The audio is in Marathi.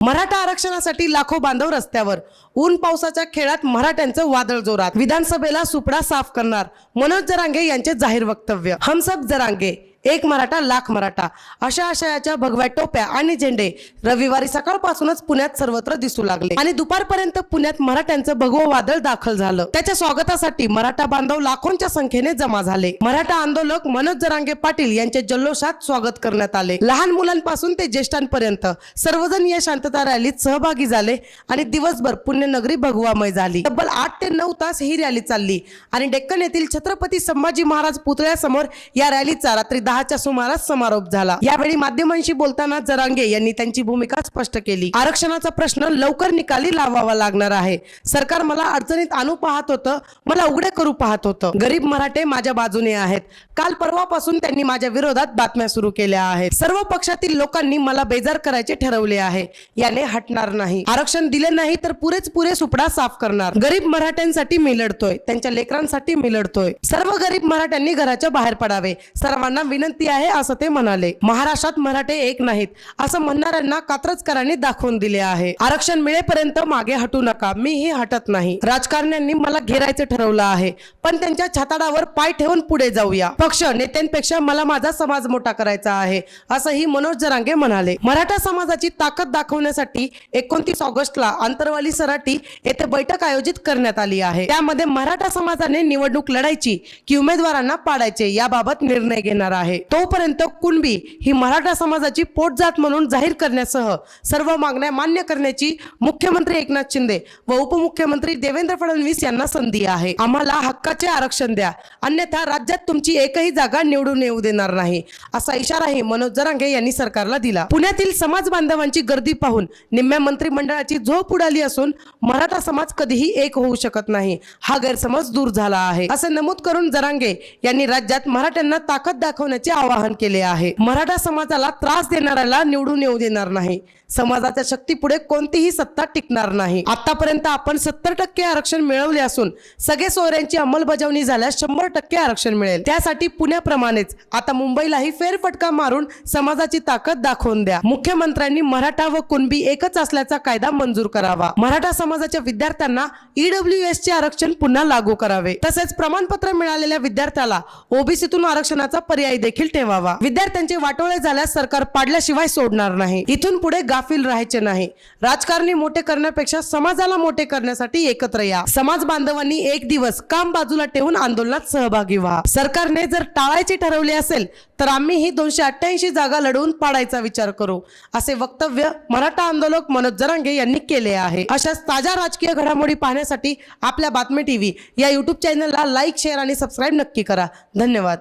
मराठा आरक्षणासाठी लाखो बांधव रस्त्यावर ऊन पावसाच्या खेळात मराठ्यांचं वादळ जोरात. विधानसभेला सुपडा साफ करणार मनोज जरांगे यांचे जाहीर वक्तव्य. हमसब जरांगे एक मराठा लाख मराठा. अशा आशयाच्या भगव्या टोप्या आणि झेंडे रविवारी सकाळपासूनच पुण्यात सर्वत्र दिसू लागले. आणि दुपारपर्यंत पुण्यात मराठ्यांचं भगवं वादळ दाखल झालं. त्याच्या स्वागतासाठी मराठा बांधव लाखोंच्या संख्येने जमा झाले. मराठा आंदोलक मनोज जरांगे पाटील यांचे जल्लोषात स्वागत करण्यात आले. लहान मुलांपासून ते ज्येष्ठांपर्यंत सर्वजण या शांतता रॅलीत सहभागी झाले आणि दिवसभर पुण्यनगरी भगवामय झाली. तब्बल आठ ते नऊ तास ही रॅली चालली आणि डेक्कन येथील छत्रपती संभाजी महाराज पुतळ्यासमोर या रॅलीचा रात्री दहाच्या सुमारास समारोप झाला. यावेळी माध्यमांशी बोलताना जरांगे यांनी त्यांची भूमिका स्पष्ट केली. आरक्षणाचा प्रश्न लवकर निकाली लावावा लागणार आहे. सरकार मला अडचणीत आणू पाहत होतं मला उघडे करू पाहत होतं. गरीब मराठे माझ्या बाजूने आहेत. काल परवापासून त्यांनी माझ्या विरोधात बातम्या सुरू केल्या आहेत. सर्व पक्षातील लोकांनी मला बेजार करायचे ठरवले आहे. याने हटणार नाही. आरक्षण दिले नाही तर पुरेच पुरे सुपडा साफ करणार. गरीब मराठ्यांसाठी मी लढतोय. त्यांच्या लेकरांसाठी मी लढतोय. सर्व गरीब मराठ्यांनी घराच्या बाहेर पडावे. सर्वांना विनंती आहे असं ते म्हणाले. महाराष्ट्रात मराठे एक नाहीत असं म्हणणाऱ्यांना कात्रजकरांनी दाखवून दिले आहे. आरक्षण मिळेपर्यंत मागे हटू नका मीही हटत नाही. राजकारण्यांनी मला घेरायचं ठरवलं आहे पण त्यांच्या छाताडावर पाय ठेवून पुढे जाऊया. पक्ष नेत्यांपेक्षा मला माझा समाज मोठा करायचा आहे असंही मनोज जरांगे म्हणाले. मराठा समाजाची ताकद दाखवण्यासाठी एकोणतीस ऑगस्टला आंतरवाली सराटी येथे बैठक आयोजित करण्यात आली आहे. त्यामध्ये मराठा समाजाने निवडणूक लढायची की उमेदवारांना पाडायचे याबाबत निर्णय घेणार आहे. तोपर्यंत कुणबी ही मराठा समाजाची पोटजात म्हणून जाहीर करण्यासह सर्व मागण्या मान्य करण्याची मुख्यमंत्री एकनाथ शिंदे व उपमुख्यमंत्री देवेंद्र फडणवीस यांना संधी आहे. आम्हाला हक्काचे आरक्षण द्या. अन्यथा राज्यात तुमची एकही जागा निवडून येऊ देणार नाही असा इशाराही मनोज जरांगे यांनी सरकारला दिला. पुण्यातील समाज बांधवांची गर्दी पाहून निम्म्या मंत्रिमंडळाची झोप उडाली असून मराठा समाज कधीही एक होऊ शकत नाही. हा गैरसमज दूर झाला आहे. असे नमूद करून जरांगे यांनी राज्यात मराठ्यांना ताकद दाखवण्या आवाहन केले आहे. मराठा समाजाला त्रास देणाऱ्याला निवडून येऊ देणार नाही. समाजाच्या शक्तीपुढे कोणतीही सत्ता टिकणार नाही. आतापर्यंत आपण सत्तर टक्के आरक्षण मिळवले असून सगळे सोयऱ्यांची अंमलबजावणी झाल्यास शंभर टक्के आरक्षण मिळेल. त्यासाठी पुण्याप्रमाणेच आता मुंबईलाही फेरफटका मारून समाजाची ताकद दाखवून द्या. मुख्यमंत्र्यांनी मराठा व कुणबी एकच असल्याचा कायदा मंजूर करावा. मराठा समाजाच्या विद्यार्थ्यांना ईडब्ल्यू एस चे आरक्षण पुन्हा लागू करावे. तसेच प्रमाणपत्र मिळालेल्या विद्यार्थ्याला ओबीसीतून आरक्षणाचा पर्याय देखील ठेवावा. विद्यार्थ्यांचे वाटोळे झाल्यास सरकार पाडल्याशिवाय सोडणार नाही. इथून पुढे गाफील राहायचे नाही. राजकारणी मोठे करण्यापेक्षा समाजाला मोठे करण्यासाठी एकत्र या. समाज बांधवांनी एक दिवस काम बाजूला ठेवून आंदोलनात सहभागी व्हा. सरकारने जर टाळायचे ठरवले असेल तर आम्ही ही दोनशे अठ्ठ्याऐंशी जागा लढवून पाडायचा विचार करू असे वक्तव्य मराठा आंदोलक मनोज जरांगे यांनी केले आहे. अशाच ताज्या राजकीय घडामोडी पाहण्यासाठी आपल्या बातमी टीव्ही या युट्यूब चॅनलला लाईक शेअर आणि सबस्क्राईब नक्की करा. धन्यवाद.